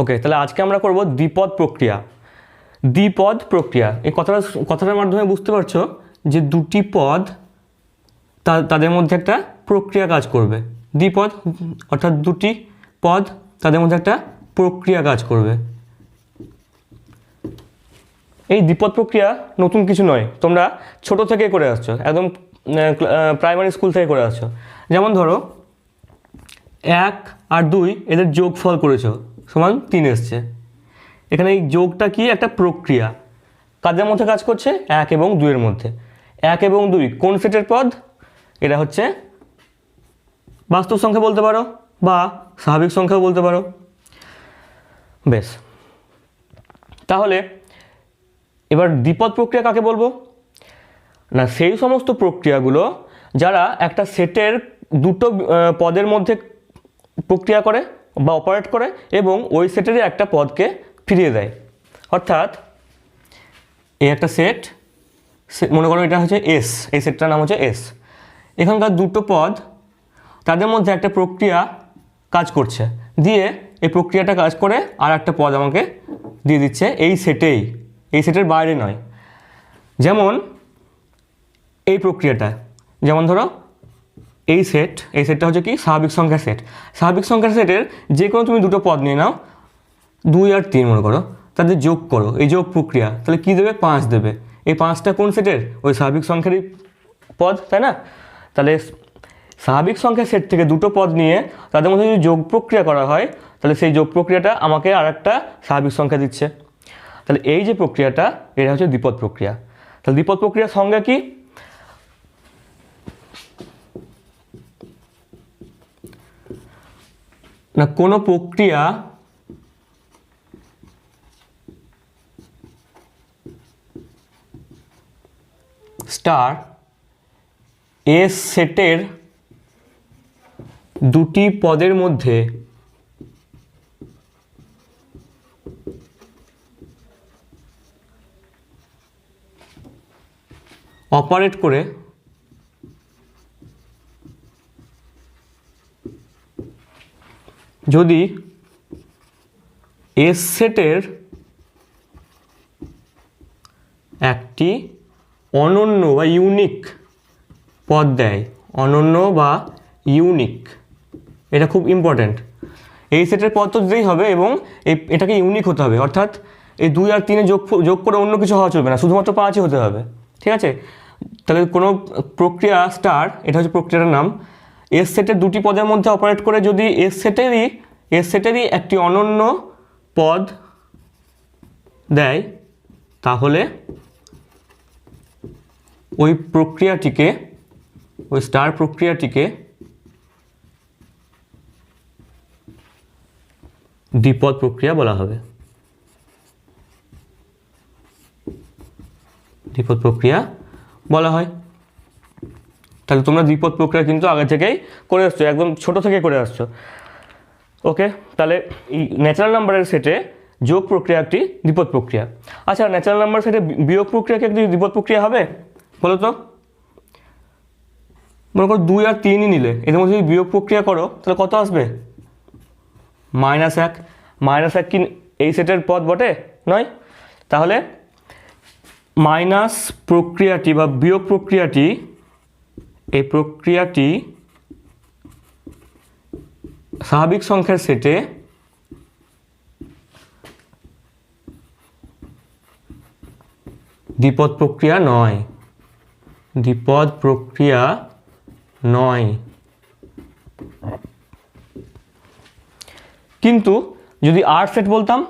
ওকে তাহলে আজকে আমরা করব দ্বিপদ প্রক্রিয়া। দ্বিপদ প্রক্রিয়া, এই কথাটা, কথাটার মাধ্যমে বুঝতে পারছ যে দুটি পদ তাদের মধ্যে একটা প্রক্রিয়া কাজ করবে। দ্বিপদ, অর্থাৎ দুটি পদ তাদের মধ্যে একটা প্রক্রিয়া কাজ করবে। এই দ্বিপদ প্রক্রিয়া নতুন কিছু নয়, তোমরা ছোট থেকে করে আসছো, একদম প্রাইমারি স্কুল থেকে করে আসছো। যেমন ধরো, এক আর দুই এদের যোগফল করেছ। সমান তিন এসছে। এখানে এই যোগটা কি? একটা প্রক্রিয়া। কাদের মধ্যে কাজ করছে এক এবং দুইয়ের মধ্যে। এক এবং দুই, কোন সেটের পদ? এটা হচ্ছে বাস্তব সংখ্যা বলতে পারো বা স্বাভাবিক সংখ্যাও বলতে পারো। বেশ। তাহলে এবার দ্বিপদ প্রক্রিয়া কাকে বলব? না, সেই সমস্ত প্রক্রিয়াগুলো যারা একটা সেটের দুটো পদের মধ্যে প্রক্রিয়া করে বা অপারেট করে এবং ওই সেটেরই একটা পদকে ফিরিয়ে দেয়। অর্থাৎ এই একটা সেট মনে করো এটা হচ্ছে এস এই সেটটার নাম হচ্ছে এস এখানকার দুটো পদ, তাদের মধ্যে একটা প্রক্রিয়া কাজ করছে। দিয়ে এই প্রক্রিয়াটা কাজ করে আর একটা পদ আমাকে দিয়ে দিচ্ছে এই সেটেই এই। সেটের বাইরে নয়। যেমন এই প্রক্রিয়াটা, যেমন ধরো এই সেট এই সেটটা হচ্ছে কি? স্বাভাবিক সংখ্যার সেট স্বাভাবিক সংখ্যার সেটের যে কোনো তুমি দুটো পদ নিয়ে নাও, দুই আর তিন মনে করো তাদের যোগ করো, এই যোগ প্রক্রিয়া। তাহলে কী দেবে? পাঁচ দেবে। এই পাঁচটা কোন সেটের ওই স্বাভাবিক সংখ্যারই পদ, তাই না? তাহলে স্বাভাবিক সংখ্যার সেট থেকে দুটো পদ নিয়ে তাদের মধ্যে যদি যোগ প্রক্রিয়া করা হয়, তাহলে সেই যোগ প্রক্রিয়াটা আমাকে আর একটা স্বাভাবিক সংখ্যা দিচ্ছে। তাহলে এই যে প্রক্রিয়াটা, এটা হচ্ছে দ্বিপদ প্রক্রিয়া। তাহলে দ্বিপদ প্রক্রিয়ার সংজ্ঞা কি? না কোনো প্রক্রিয়া স্টার এস সেটের দুটি পদের মধ্যে অপারেট করে যদি এস সেটের একটি অনন্য বা ইউনিক পদ দেয়, অনন্য বা ইউনিক এটা খুব ইম্পর্ট্যান্ট এই সেটের পদ তো দিতেই হবে এবং এটাকে ইউনিক হতে হবে। অর্থাৎ এই দুই আর তিনে যোগ যোগ করে অন্য কিছু হওয়া চলবে না, শুধুমাত্র পাঁচই হতে হবে। ঠিক আছে? তাহলে কোনো প্রক্রিয়া স্টার এটা হচ্ছে প্রক্রিয়াটার নাম এস সেটের দুটি পদের মধ্যে অপারেট করে যদি এস সেটেরই এস সেটেরই একটি অনন্য পদ দেয়, তাহলে ওই প্রক্রিয়াটিকে, ওই স্টার প্রক্রিয়াটিকে দ্বিপদ প্রক্রিয়া বলা হবে। দ্বিপদ প্রক্রিয়া বলা হয়। তাহলে তোমরা দ্বিপদ প্রক্রিয়া কিন্তু আগে থেকেই করে আসছো, একদম ছোট থেকে করে আসছো। ওকে, তাহলে ন্যাচারাল নাম্বারের সেটে যোগ প্রক্রিয়া একটি দ্বিপদ প্রক্রিয়া। আচ্ছা ন্যাচারাল নাম্বার সেটে বিয়োগ প্রক্রিয়া কি একটি দ্বিপদ প্রক্রিয়া হবে? বলো তো। মনে করো দুই আর তিনই নিলে, এদের মধ্যে যদি বিয়োগ প্রক্রিয়া করো, তাহলে কত আসবে? মাইনাস এক। মাইনাস এক কি এই সেটের পদ বটে? নয়। তাহলে মাইনাস প্রক্রিয়াটি বা বিয়োগ প্রক্রিয়াটি এই প্রক্রিয়াটি স্বাভাবিক সংখ্যার সেটে দ্বিপদ প্রক্রিয়া নয়। দ্বিপদ প্রক্রিয়া নয়। কিন্তু যদি আর সেট বলতাম,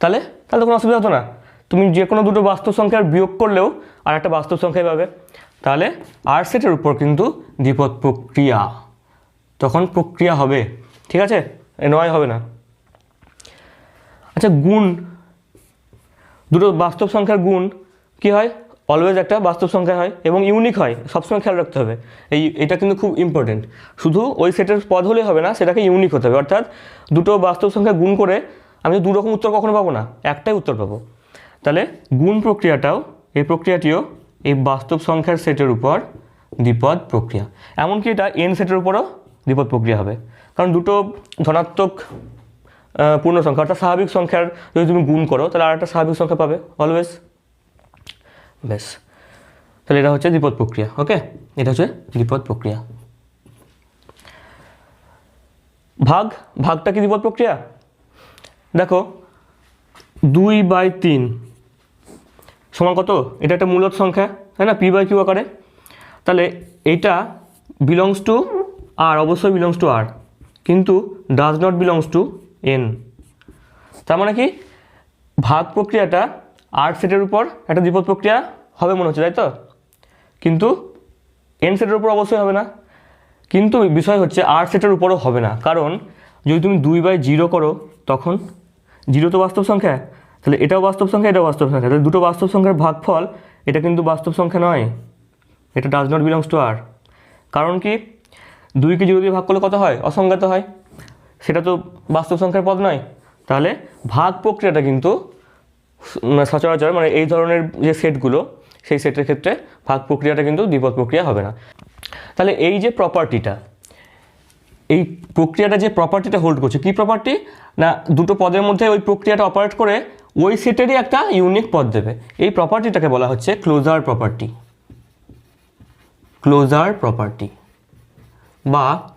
তাহলে তাহলে কোনো অসুবিধা হতো না। তুমি যে কোনো দুটো বাস্তব সংখ্যার বিয়োগ করলেও আর একটা বাস্তব সংখ্যাই পাবে। তাহলে আর সেটের উপর কিন্তু দ্বিপদ প্রক্রিয়া। তখন প্রক্রিয়া হবে, ঠিক আছে? নয় হবে না। আচ্ছা গুণ। দুটো বাস্তব সংখ্যার গুণ কি হয়? অলওয়েজ একটা বাস্তব সংখ্যা হয় এবং ইউনিক হয়, সবসময় খেয়াল রাখতে হবে। এই, এটা কিন্তু খুব ইম্পর্টেন্ট শুধু ওই সেটের পদ হলে হবে না, সেটাকে ইউনিক হতে হবে। অর্থাৎ দুটো বাস্তব সংখ্যা গুণ করে আমি দু রকম উত্তর কখনো পাবো না, একটাই উত্তর পাবো। তাহলে গুণ প্রক্রিয়াটাও, এই প্রক্রিয়াটিও এই বাস্তব সংখ্যার সেটের উপর দ্বিপদ প্রক্রিয়া। এমনকি এটা এন সেটের উপরও দ্বিপদ প্রক্রিয়া হবে। কারণ দুটো ধনাত্মক পূর্ণ সংখ্যা অর্থাৎ স্বাভাবিক সংখ্যার যদি তুমি গুণ করো, তাহলে আর একটা স্বাভাবিক সংখ্যা পাবে অলওয়েজ বেশ তাহলে এটা হচ্ছে দ্বিপদ প্রক্রিয়া ওকে এটা হচ্ছে দ্বিপদ প্রক্রিয়া। ভাগ, ভাগটা কি দ্বিপদ প্রক্রিয়া? দেখো, দুই বাই তিন সমান কত? এটা একটা মূলত সংখ্যা, তাই না? পি বাই কিউ আকারে। তাহলে এইটা বিলংস টু আর অবশ্যই বিলংস টু আর কিন্তু does not belongs to N তার মানে কি? ভাগ প্রক্রিয়াটা আর সেটের উপর একটা দ্বিপদ প্রক্রিয়া হবে মনে হচ্ছে, তাই তো? কিন্তু এন সেটের উপর অবশ্যই হবে না। কিন্তু বিষয় হচ্ছে আর সেটের উপরও হবে না। কারণ যদি তুমি দুই বাই জিরো করো, তখন জিরো তো বাস্তব সংখ্যা। তাহলে এটাও বাস্তব সংখ্যা, এটাও বাস্তব সংখ্যা। তাহলে দুটো বাস্তব সংখ্যার ভাগফল, এটা কিন্তু বাস্তব সংখ্যা নয়। এটা does not belongs to R কারণ কি? দুইকে জিরো দিয়ে ভাগ করলে কত হয়? অসংজ্ঞাত হয়। সেটা তো বাস্তব সংখ্যার পদ নয়। তাহলে ভাগ প্রক্রিয়াটা কিন্তু মানে সচরাচর মানে এই ধরনের যে সেটগুলো, সেই সেটের ক্ষেত্রে ভাগ প্রক্রিয়াটা কিন্তু দ্বিপদ প্রক্রিয়া হবে না। তাহলে এই যে প্রপার্টিটা এই প্রক্রিয়াটা যে প্রপার্টিটা হোল্ড করছে, কি প্রপার্টি না, দুটো পদের মধ্যে ওই প্রক্রিয়াটা অপারেট করে ওই সেটেরই একটা ইউনিক পদ দেবে। এই প্রপার্টিটাকে বলা হচ্ছে ক্লোজার প্রপার্টি ক্লোজার প্রপার্টি বা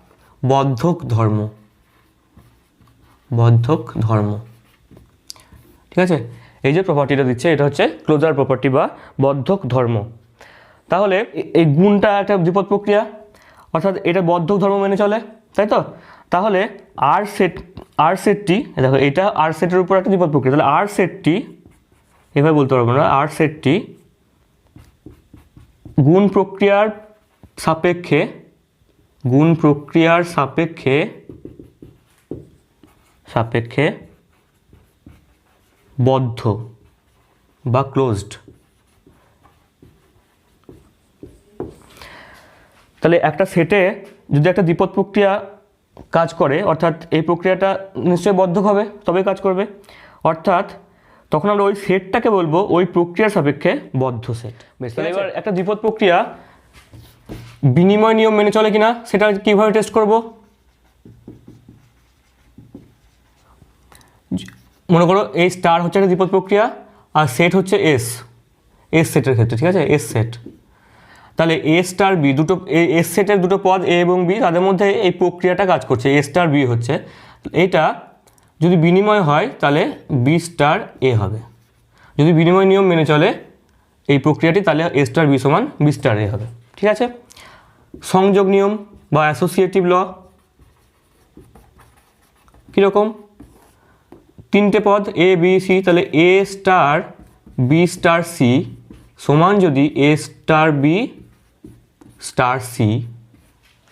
বদ্ধক ধর্ম। বদ্ধক ধর্ম। ঠিক আছে? এই যে প্রপার্টিটা দিচ্ছে, এটা হচ্ছে ক্লোজার প্রপার্টি বা বদ্ধক ধর্ম। তাহলে এই গুণটা একটা বিপদ প্রক্রিয়া। অর্থাৎ এটা বদ্ধক ধর্ম মেনে চলে। তাই তো? তাহলে আর সেট আর সেটটি দেখো, এটা আর সেটের উপর একটা দ্বিপদ প্রক্রিয়া। তাহলে আর সেটটি এভাবে বলতে পারব না আর সেটটি গুণ প্রক্রিয়ার সাপেক্ষে, গুণ প্রক্রিয়ার সাপেক্ষে সাপেক্ষে বদ্ধ বা ক্লোজড তাহলে একটা সেটে যদি একটা দ্বিপদ প্রক্রিয়া কাজ করে অর্থাৎ এই প্রক্রিয়াটা নিশ্চয়ই বদ্ধ হবে তবেই কাজ করবে। অর্থাৎ তখন আমরা ওই সেটটাকে বলব ওই প্রক্রিয়ার সাপেক্ষে বদ্ধ সেট। বেশ তাহলে এবার একটা দ্বিপদ প্রক্রিয়া বিনিময় নিয়ম মেনে চলে কিনা সেটা কীভাবে টেস্ট করব? মনে করো এই স্টার হচ্ছে একটা দ্বিপদ প্রক্রিয়া আর সেট হচ্ছে এস এস সেটের ক্ষেত্রে ঠিক আছে? এস সেট তাহলে এ স্টার বি দুটো এস সেটের দুটো পদ এ এবং বি তাদের মধ্যে এই প্রক্রিয়াটা কাজ করছে। এ স্টার বি হচ্ছে। এটা যদি বিনিময় হয়, তাহলে বি স্টার এ হবে। যদি বিনিময় নিয়ম মেনে চলে এই প্রক্রিয়াটি, তাহলে এ স্টার বি সমান বি স্টার এ হবে। ঠিক আছে? সংযোগ নিয়ম বা অ্যাসোসিয়েটিভ ল কীরকম? তিনটে পদ এ বি সি তাহলে A star B star C সমান যদি A star B star C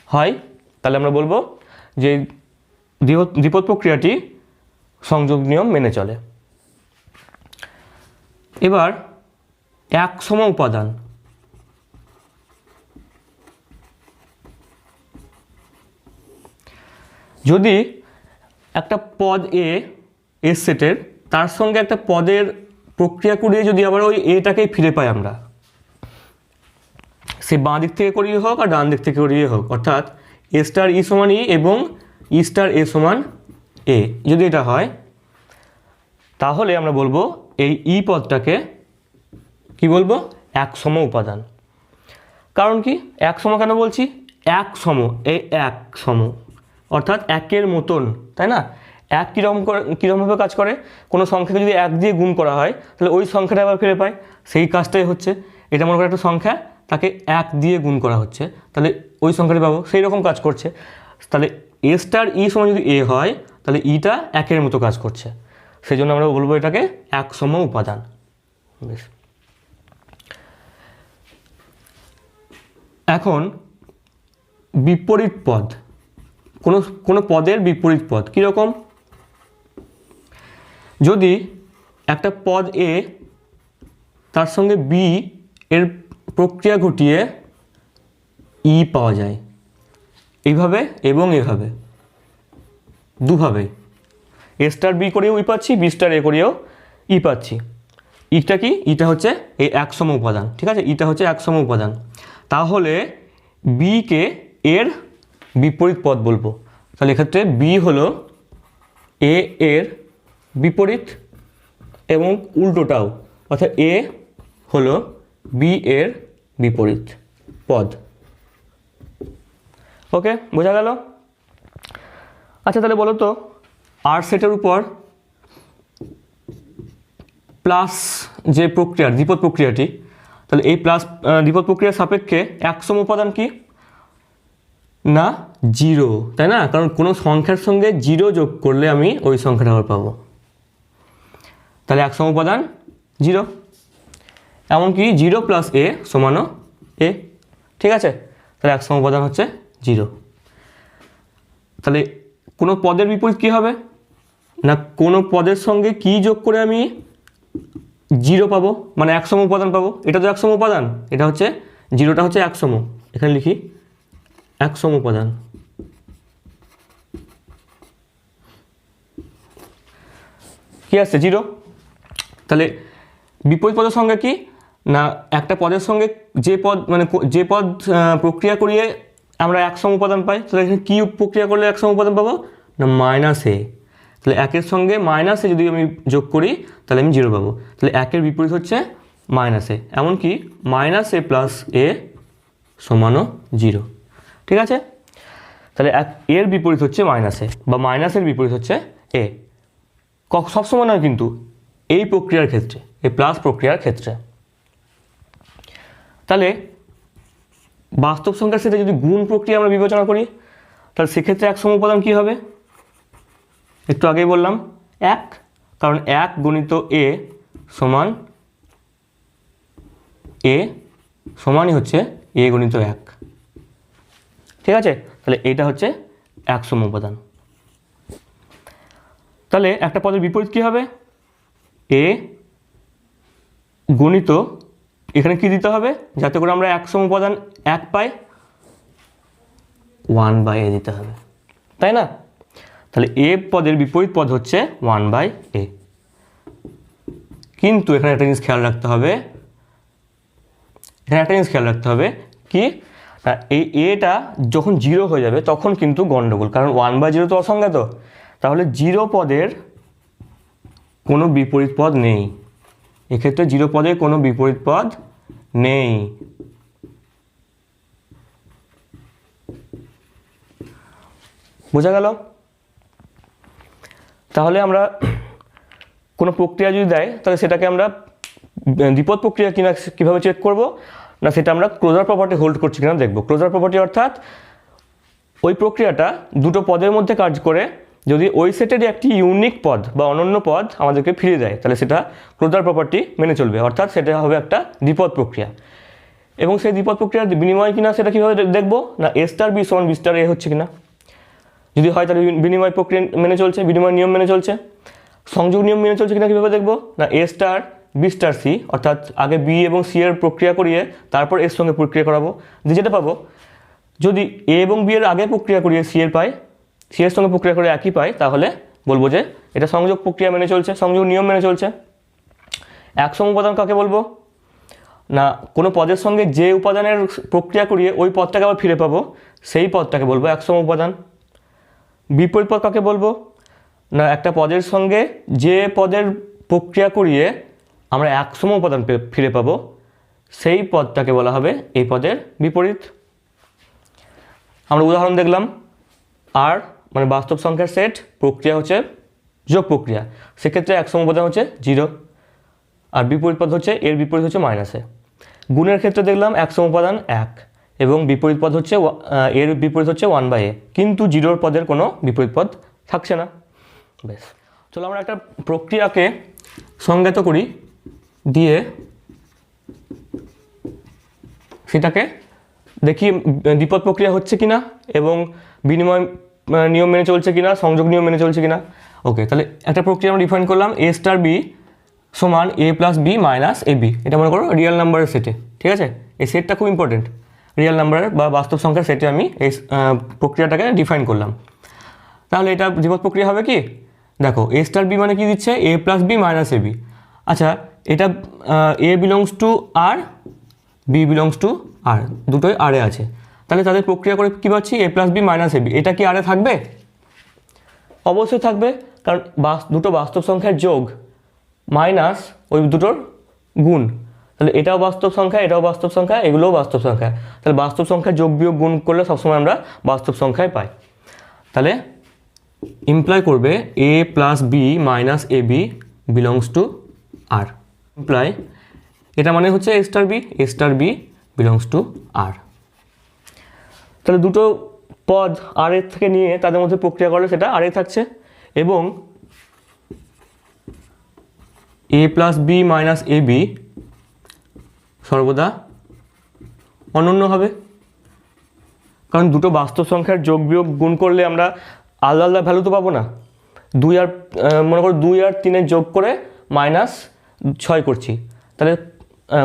হয়, তাহলে আমরা বলব যে দ্বিপদ- প্রক্রিয়াটি সংযোগ নিয়ম মেনে চলে। এবার এক সম উপাদান। যদি একটা পদ এ এস সেটের তার সঙ্গে একটা পদের প্রক্রিয়া করিয়ে যদি আবার ওই এটাকেই ফিরে পাই আমরা সে বাঁ দিক থেকে করিয়ে হোক আর ডান দিক থেকে করিয়ে হোক। অর্থাৎ এ স্টার ই সমান ই এবং ই স্টার এ সমান এ যদি এটা হয়, তাহলে আমরা বলব এই ই পদটাকে কি বলব? এক সম উপাদান। কারণ কি? এক সম কেন বলছি? এক সম এই এক সম অর্থাৎ একের মতন, তাই না? এক কীরকম করে কীরকমভাবে কাজ করে? কোনো সংখ্যাকে যদি এক দিয়ে গুণ করা হয়, তাহলে ওই সংখ্যাটা আবার ফিরে পায়। সেই কাজটাই হচ্ছে, এটা মনে করে একটা সংখ্যা তাকে এক দিয়ে গুণ করা হচ্ছে, তাহলে ওই সংখ্যাটি পাবো সেই রকম কাজ করছে। তাহলে এ স্টার ই সময় যদি এ হয়, তাহলে ইটা একের মতো কাজ করছে। সেই জন্য আমরা বলব এটাকে এক সম উপাদান। বেশ। এখন বিপরীত পদ। কোনো কোনো পদের বিপরীত পদ কীরকম? যদি একটা পদ এ তার সঙ্গে বি এর প্রক্রিয়া ঘটিয়ে ই পাওয়া যায়। এইভাবে এবং এভাবে। দুভাবে। এ স্টার বি করেও ই পাচ্ছি বি স্টার এ করেও ই পাচ্ছি। ইটা কি? ইটা হচ্ছে এই একসম উপাদান, ঠিক আছে? ইটা হচ্ছে একসম উপাদান। তাহলে বিকে এর বিপরীত পদ বলব। তাহলে এক্ষেত্রে বি হলো এ এর বিপরীত এবং উল্টোটাও। অর্থাৎ এ হলো বি এর বিপরীত পদ। ওকে বোঝা গেল? আচ্ছা তাহলে বলো তো আর সেটের উপর প্লাস যে প্রক্রিয়া, দ্বিপদ প্রক্রিয়াটি, তাহলে এই প্লাস দ্বিপদ প্রক্রিয়ার সাপেক্ষে একশম উপাদান কি? না জিরো তাই না? কারণ কোনো সংখ্যার সঙ্গে জিরো যোগ করলে আমি ওই সংখ্যাটা আবার পাবো। তাহলে একশম উপাদান জিরো এমনকি জিরো প্লাস এ সমানও এ। ঠিক আছে? তাহলে একশম উপাদান হচ্ছে জিরো। তাহলে কোনো পদের বিপরীত কী হবে? না কোনো পদের সঙ্গে কি যোগ করে আমি জিরো পাবো? মানে একশম উপাদান পাবো? এটা তো একশম উপাদান। এটা হচ্ছে, জিরোটা হচ্ছে একশম এখানে লিখি একশম উপাদান। কি আসছে? জিরো। তাহলে বিপরীত পদের সঙ্গে কি? না, একটা পদের সঙ্গে যে পদ মানে যে পদ প্রক্রিয়া করিয়ে আমরা একশম উপাদান পাই, তাহলে এখানে কী প্রক্রিয়া করলে একশম উপাদান পাবো? না মাইনাস এ তাহলে একের সঙ্গে মাইনাস এ যদি আমি যোগ করি, তাহলে আমি জিরো পাবো। তাহলে একের বিপরীত হচ্ছে মাইনাস এ এমনকি মাইনাস এ প্লাস এ সমানও জিরো ঠিক আছে? তাহলে এক, এর বিপরীত হচ্ছে মাইনাসে বা মাইনাসের বিপরীত হচ্ছে এ সবসময় নয় কিন্তু, এই প্রক্রিয়ার ক্ষেত্রে এই প্লাস প্রক্রিয়ার ক্ষেত্রে। তাহলে বাস্তব সংখ্যার সাথে যদি গুণ প্রক্রিয়া আমরা বিবেচনা করি, তাহলে সেক্ষেত্রে এক সম উপাদান কী হবে? একটু আগেই বললাম, এক। কারণ এক গণিত এ সমান এ সমানই হচ্ছে এ গণিত এক। ঠিক আছে? তাহলে এইটা হচ্ছে এক সম উপাদান তাহলে একটা পদের বিপরীত কী হবে? এ গণিত এখানে কি দিতে হবে? যাতে করে আমরা এক সম উপাদান এক পাই ওয়ান বাই এ দিতে হবে। তাই না? তাহলে এ পদের বিপরীত পদ হচ্ছে ওয়ান বাই এ। কিন্তু এখানে একটা জিনিস খেয়াল রাখতে হবে। এখানে একটা জিনিস খেয়াল রাখতে হবে কি? এই এটা যখন জিরো হয়ে যাবে তখন কিন্তু গণ্ডগোল কারণ ওয়ান বাই জিরো তো অসংজ্ঞাত। তাহলে জিরো পদের কোনো বিপরীত পদ নেই। এক্ষেত্রে জিরো পদে কোনো বিপরীত পদ নেই। বোঝা গেল? তাহলে আমরা কোনো প্রক্রিয়া যদি দেয়, তাহলে সেটাকে আমরা দ্বিপদ প্রক্রিয়া কিনা কীভাবে চেক করব? না, সেটা আমরা ক্লোজার প্রপার্টি হোল্ড করছি কিনা দেখব। ক্লোজার প্রপার্টি অর্থাৎ ওই প্রক্রিয়াটা দুটো পদের মধ্যে কাজ করে যদি ওই সেটেরই একটি ইউনিক পদ বা অনন্য পদ আমাদেরকে ফিরে দেয়, তাহলে সেটা ক্লোজার প্রপার্টি মেনে চলবে। অর্থাৎ সেটা হবে একটা দ্বিপদ প্রক্রিয়া। এবং সেই দ্বিপদ প্রক্রিয়ার বিনিময় কিনা সেটা কীভাবে দেখব? না এ স্টার বি সমান বি স্টার এ হচ্ছে কিনা? যদি হয় তাহলে বিনিময় প্রক্রিয়া মেনে চলছে, বিনিময় নিয়ম মেনে চলছে। সংযোগ নিয়ম মেনে চলছে কিনা কীভাবে দেখব? না A star B star C অর্থাৎ আগে বি এবং সি এর প্রক্রিয়া করিয়ে তারপর এর সঙ্গে প্রক্রিয়া করাবো। যে যেটা পাবো, যদি এ এবং বি এর আগে প্রক্রিয়া করিয়ে সি এর পাই সি এর সঙ্গে প্রক্রিয়া করে একই পাই, তাহলে বলব যে এটা সংযোগ প্রক্রিয়া মেনে চলছে, সংযোগ নিয়ম মেনে চলছে। এক সম উপাদান কাকে বলব? না, কোনো পদের সঙ্গে যে উপাদানের প্রক্রিয়া করিয়ে ওই পদটাকে আবার ফিরে পাবো, সেই পদটাকে বলব এক সম উপাদান। বিপরীত পদ কাকে বলব? না, একটা পদের সঙ্গে যে পদের প্রক্রিয়া করিয়ে আমরা এক সম উপাদান ফিরে পাবো, সেই পদটাকে বলা হবে এই পদের বিপরীত। আমরা উদাহরণ দেখলাম, আর মানে বাস্তব সংখ্যার সেট প্রক্রিয়া হচ্ছে যোগ প্রক্রিয়া। সেক্ষেত্রে এক সম উপাদান হচ্ছে জিরো আর বিপরীত পদ হচ্ছে, এর বিপরীত হচ্ছে মাইনাসে গুণের ক্ষেত্রে দেখলাম এক সম উপাদান এক এবং বিপরীত পদ হচ্ছে এর বিপরীত হচ্ছে ওয়ান বাই এ কিন্তু জিরোর পদের কোনো বিপরীত পদ থাকছে না। বেশ চলো আমরা একটা প্রক্রিয়াকে সংজ্ঞাত করি দিয়ে সেটাকে দেখি দ্বিপদ প্রক্রিয়া হচ্ছে কি না এবং বিনিময় নিয়ম মেনে চলছে কিনা, সংযোগ নিয়ম মেনে চলছে কিনা? ওকে তাহলে একটা প্রক্রিয়া আমরা ডিফাইন করলাম এ স্টার বি সমান A plus B minus A B এটা মনে করো রিয়েল নাম্বারের সেটে ঠিক আছে? এই সেটটা খুব ইম্পর্টেন্ট রিয়েল নাম্বারের বা বাস্তব সংখ্যার সেটে আমি এই প্রক্রিয়াটাকে ডিফাইন করলাম। তাহলে এটা দ্বিপদ প্রক্রিয়া হবে কি? দেখো এ স্টার বি মানে কি দিচ্ছে? A plus B minus A B আচ্ছা এটা A belongs to R B belongs to R দুটোই আরে আছে। তাহলে তাদের প্রক্রিয়া করে কী পাচ্ছি? A plus B minus A B এটা কি আরে থাকবে? অবশ্যই থাকবে, কারণ বাস- দুটো বাস্তব সংখ্যার যোগ মাইনাস ওই দুটোর গুণ। তাহলে এটাও বাস্তব সংখ্যা, এটাও বাস্তব সংখ্যা, এগুলোও বাস্তব সংখ্যা। তাহলে বাস্তব সংখ্যা যোগ বিয়োগ গুণ করলে সবসময় আমরা বাস্তব সংখ্যায় পাই। তাহলে ইমপ্লাই করবে A plus B minus A B belongs to R imply এটা মানে হচ্ছে A star B A star B belongs to R তাহলে দুটো পদ আর এর থেকে নিয়ে তাদের মধ্যে প্রক্রিয়া করলে সেটা আর এ থাকছে এবং A plus B minus A B সর্বদা অনন্য হবে। কারণ দুটো বাস্তব সংখ্যার যোগ বিয়োগ গুণ করলে আমরা আলাদা আলাদা ভ্যালু তো পাবো না। দুই আর মনে করো দুই আর তিনের যোগ করে মাইনাস ছয় করছি। তাহলে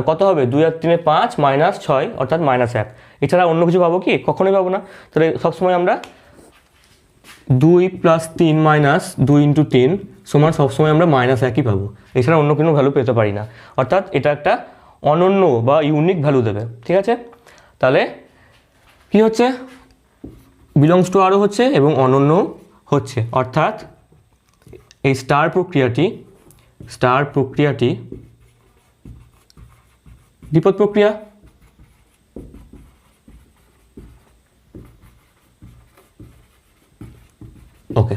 কত হবে? দুই আর তিনে পাঁচ, মাইনাস ছয়, অর্থাৎ মাইনাস এক। এছাড়া অন্য কিছু পাবো কি? কখনোই পাবো না। তাহলে সবসময় আমরা দুই প্লাস তিন মাইনাস দুই ইন্টু তিন সমান সবসময় আমরা মাইনাস একই পাবো। এছাড়া অন্য কোনো ভ্যালু পেতে পারি না। অর্থাৎ এটা একটা অনন্য বা ইউনিক ভ্যালু দেবে। ঠিক আছে? তাহলে কি হচ্ছে? বিলংস টু আরও হচ্ছে এবং অনন্য হচ্ছে। অর্থাৎ এই স্টার প্রক্রিয়াটি স্টার প্রক্রিয়াটি দ্বিপদ প্রক্রিয়া। ওকে।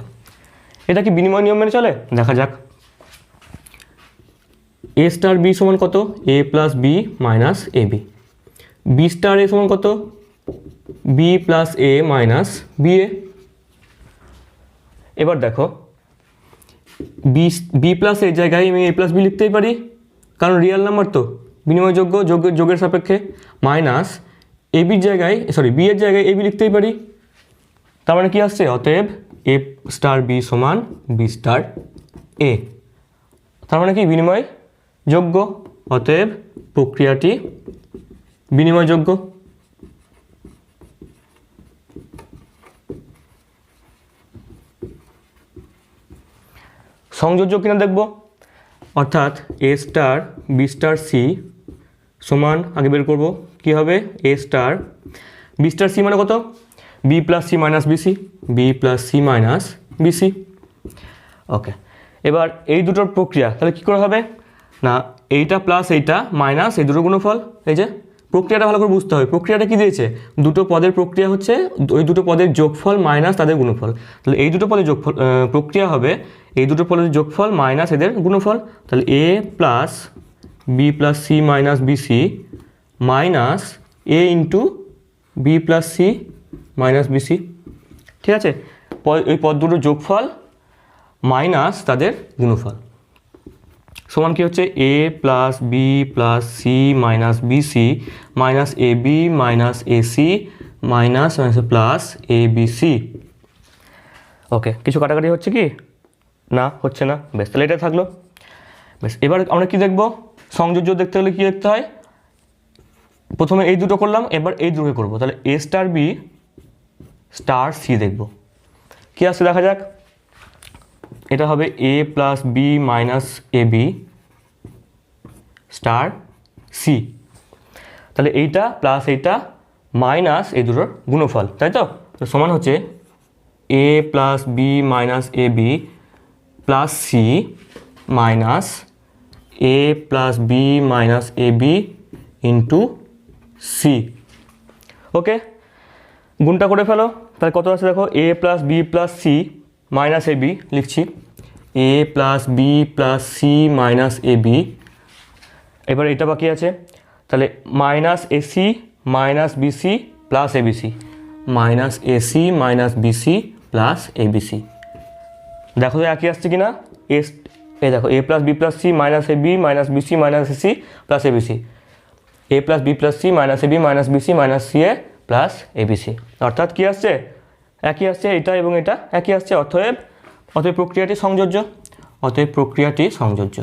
এটা কি বিনিময় নিয়ম মেনে চলে? দেখা যাক। এ স্টার বি সমান কত? A plus B minus A B B star A সমান কত? B plus A minus B A এবার দেখো। বি বি প্লাস এর জায়গায় আমি এ প্লাস বি লিখতেই পারি। কারণ রিয়েল নাম্বার তো। বিনিময়যোগ্য, যোগ, যোগের সাপেক্ষে, মাইনাস এ বির জায়গায় সরি বি এর জায়গায় এ বি লিখতেই পারি। তার মানে কি আসছে? অতএব এ স্টার বি সমান বি স্টার এ। তার মানে কি? বিনিময় যোগ্য অতএব প্রক্রিয়াটি বিনিময়যোগ্য। সংযোজ্য কিনা দেখব? অর্থাৎ A star B star C সমান, আগে বের করব। কী হবে? A star B star C মানে কত? B plus C minus BC B plus C minus BC okay এবার এই দুটোর প্রক্রিয়া, তাহলে কী করে হবে? না, এইটা প্লাস এইটা মাইনাস এই দুটো গুণফল। এই যে, প্রক্রিয়াটা ভালো করে বুঝতে হবে। প্রক্রিয়াটা কি দিয়েছে? দুটো পদের প্রক্রিয়া হচ্ছে, ওই দুটো পদের যোগফল মাইনাস তাদের গুণফল। তাহলে এই দুটো পদের যোগফল প্রক্রিয়া হবে, এই দুটো পদের যোগফল মাইনাস এদের গুণফল। তাহলে A plus B plus C minus BC minus A into B plus C minus BC ঠিক আছে? এই পদ দুটোর যোগফল মাইনাস তাদের গুণফল। সমান কি হচ্ছে? A plus B plus C minus BC minus A B minus A C minus plus A B C okay কিছু কাটাকাটি হচ্ছে কি? না, হচ্ছে না। বেশ তাহলে এটা থাকল। বেশ এবার আমরা কি দেখব? সংযোজ্য দেখতে হলে কি দেখতে হয়? প্রথমে এই দুটো করলাম, এবার এই দুটো করব। তাহলে A star B star C দেখব। কি আসছে দেখা যাক? এটা হবে A plus B minus A B star C তাহলে এইটা প্লাস এইটা মাইনাস এই দুটোর গুণফল, তাই তো? সমান হচ্ছে A plus B minus A B plus C minus A plus B minus A B into C okay গুণটা করে ফেলো। তাহলে কত আছে দেখো? A plus B plus C minus A B লিখছি। A plus B plus C minus A B এবার এটা বাকি আছে। তাহলে minus AC minus BC plus ABC minus AC minus BC plus ABC দেখো তো একই আসছে কি না এস এই দেখো A plus B plus C minus A B minus B C minus A C plus A B C A plus B plus C minus A B minus B C minus C A plus A B C অর্থাৎ কী আসছে? একই আসছে এটা এবং এটা, একই আসছে অতএব অতএব প্রক্রিয়াটি সংযোজ্য, অতএব প্রক্রিয়াটি সংযোজ্য।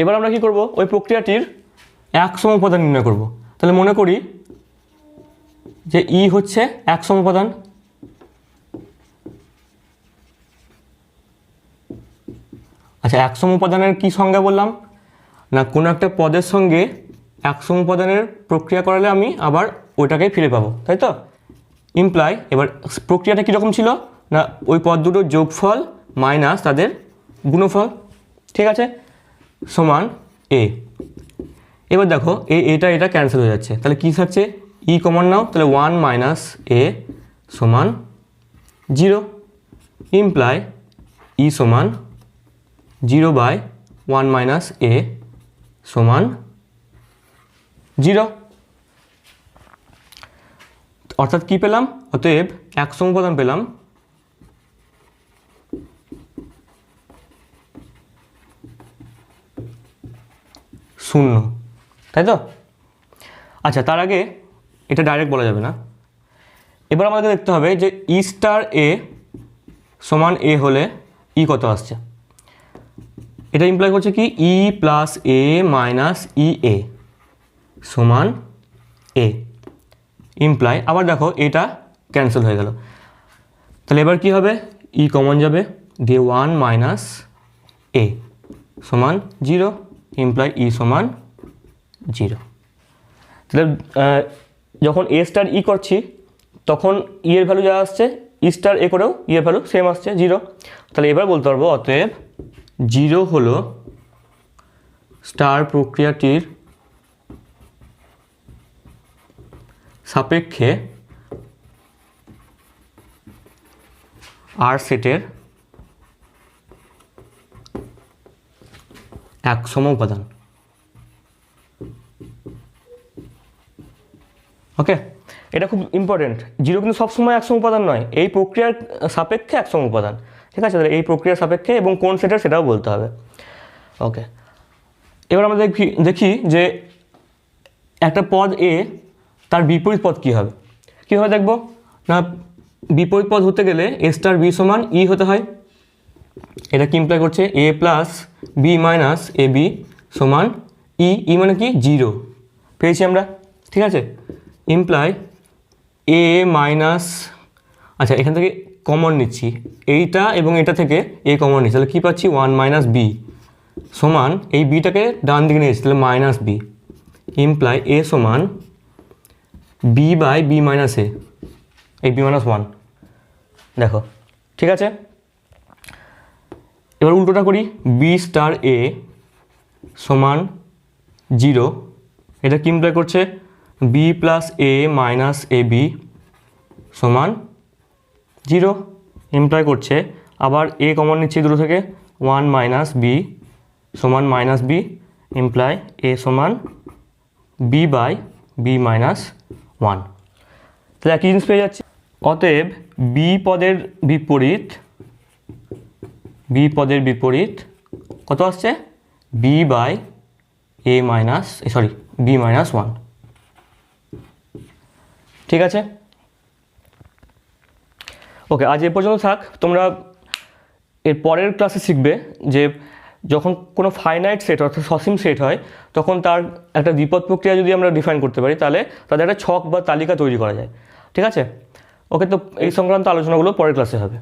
এবার আমরা কি করব? ওই প্রক্রিয়াটির এক সম উপাদান নির্ণয় করব। তাহলে মনে করি যে ই হচ্ছে এক সম উপাদান। আচ্ছা এক সম উপাদানের কি সংজ্ঞা বললাম? না, কোনো একটা পদের সঙ্গে একশো উপাদানের প্রক্রিয়া করালে আমি আবার ওইটাকেই ফিরে পাবো, তাই তো? ইমপ্লাই এবার প্রক্রিয়াটা কীরকম ছিল? না, ওই পদ দুটোর যোগফল মাইনাস তাদের গুণফল, ঠিক আছে? সমান এ এবার দেখো, এ, এটা এটা ক্যান্সেল হয়ে যাচ্ছে। তাহলে কী থাকছে? ই কমন নাও, তাহলে ওয়ান মাইনাস এ সমান জিরো ইমপ্লাই ই সমান zero by one minus A সমান জিরো অর্থাৎ কি পেলাম? অতএব একশো উপাদান পেলাম। শূন্য। তাই তো? আচ্ছা তার আগে এটা ডাইরেক্ট বলা যাবে না। এবার আমাদেরকে দেখতে হবে যে ই স্টার এ সমান এ হলে ই কত আসছে? এটা ইমপ্লাই করছে কি? ই প্লাস এ মাইনাস ই এ সমান এ ইমপ্লাই আবার দেখো, এটা ক্যান্সেল হয়ে গেল। তাহলে এবার কি হবে? ই কমন যাবে। দিয়ে ওয়ান মাইনাস এ সমান জিরো ইমপ্লাই ই সমান জিরো। তাহলে যখন এ স্টার ই করছি, তখন ই এর ভ্যালু যা আসছে ই স্টার এ করেও ই এর ভ্যালু সেম আসছে, জিরো। তাহলে এবার বলতে পারব, অতএব জিরো হলো স্টার প্রক্রিয়াটির সাপেক্ষে আর সেটের এক সম উপাদান। এটা খুব ইম্পর্টেন্ট জিরো কিন্তু সবসময় একসম উপাদান নয়। এই প্রক্রিয়ার সাপেক্ষে একসম উপাদান। ঠিক আছে? তাহলে এই প্রক্রিয়ার সাপেক্ষে এবং কোন সেটার সেটাও বলতে হবে। ওকে এবার আমরা দেখি দেখি যে একটা পদ এ তার বিপরীত পদ কী হবে? কীভাবে দেখব? না, বিপরীত পদ হতে গেলে এ স্টার বি সমান ই হতে হয়। এটা কি ইমপ্লাই করছে? A plus B minus A B সমান ই ই মানে কি? জিরো পেয়েছি আমরা। ঠিক আছে? ইমপ্লাই এ মাইনাস আচ্ছা এখান থেকে কমন নিচ্ছি। এইটা এবং এটা থেকে এ কমন নিচ্ছি। তাহলে কী পাচ্ছি? ওয়ান মাইনাস বি সমান, এই বিটাকে ডান দিকে নিয়েছি তাহলে মাইনাস বি ইমপ্লাই এ সমান B by B minus A এই বি মাইনাস ওয়ান দেখো, ঠিক আছে? এবার উল্টোটা করি। বি স্টার এ সমান জিরো এটা কি ইমপ্লাই করছে? B plus A minus A B সমান জিরো ইমপ্লাই করছে। আবার এ কমন নিচ্ছি দুটো থেকে। ওয়ান মাইনাস বি সমান মাইনাস বি ইমপ্লাই এ সমান B by B minus one তাহলে একই জিনিস পেয়ে যাচ্ছে। অতএব বি পদের বিপরীত বি পদের বিপরীত কত আসছে? B by A minus sorry B minus one ঠিক আছে? ওকে আজ এ পর্যন্ত থাক। তোমরা এর পরের ক্লাসে শিখবে যে যখন কোনো ফাইনাইট সেট অর্থাৎ সসীম সেট হয়, তখন তার একটা বিপদ প্রক্রিয়া যদি আমরা ডিফাইন করতে পারি, তাহলে তাদের একটা ছক বা তালিকা তৈরি করা যায়। ঠিক আছে? ওকে তো এই সংক্রান্ত আলোচনাগুলো পরের ক্লাসে হবে।